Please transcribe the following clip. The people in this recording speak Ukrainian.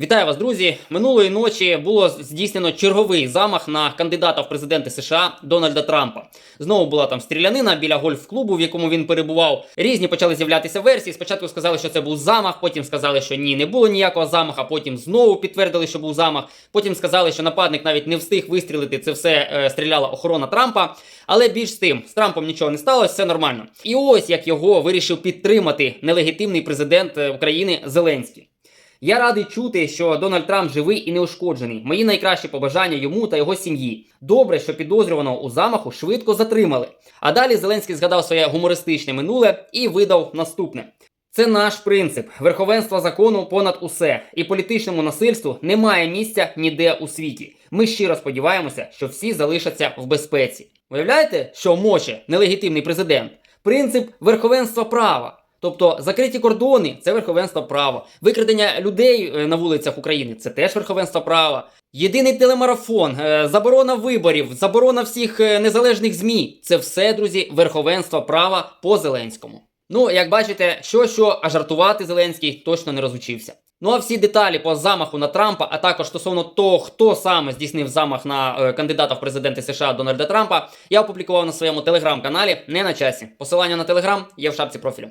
Вітаю вас, друзі! Минулої ночі було здійснено черговий замах на кандидата в президенти США Дональда Трампа. Знову була там стрілянина біля гольф-клубу, в якому він перебував. Різні почали з'являтися версії. Спочатку сказали, що це був замах, потім сказали, що ні, не було ніякого замаха. Потім знову підтвердили, що був замах. Потім сказали, що нападник навіть не встиг вистрілити. Це все е, стріляла охорона Трампа. Але більш з тим, з Трампом нічого не сталося, все нормально. І ось як його вирішив підтримати нелегітимний президент е, України Зеленський. Я радий чути, що Дональд Трамп живий і неушкоджений. Мої найкращі побажання йому та його сім'ї. Добре, що підозрюваного у замаху швидко затримали. А далі Зеленський згадав своє гумористичне минуле і видав наступне. Це наш принцип верховенство закону понад усе, і політичному насильству немає місця ніде у світі. Ми щиро сподіваємося, що всі залишаться в безпеці. Уявляєте, що моче нелегітимний президент? Принцип верховенства права. Тобто закриті кордони це верховенство права. Викрадення людей е, на вулицях України це теж верховенство права. Єдиний телемарафон, е, заборона виборів, заборона всіх е, незалежних ЗМІ це все, друзі, верховенство права по Зеленському. Ну, як бачите, що що, а жартувати Зеленський точно не розучився. Ну а всі деталі по замаху на Трампа, а також стосовно того, хто саме здійснив замах на кандидата в президенти США Дональда Трампа, я опублікував на своєму телеграм-каналі не на часі. Посилання на телеграм є в шапці профілю.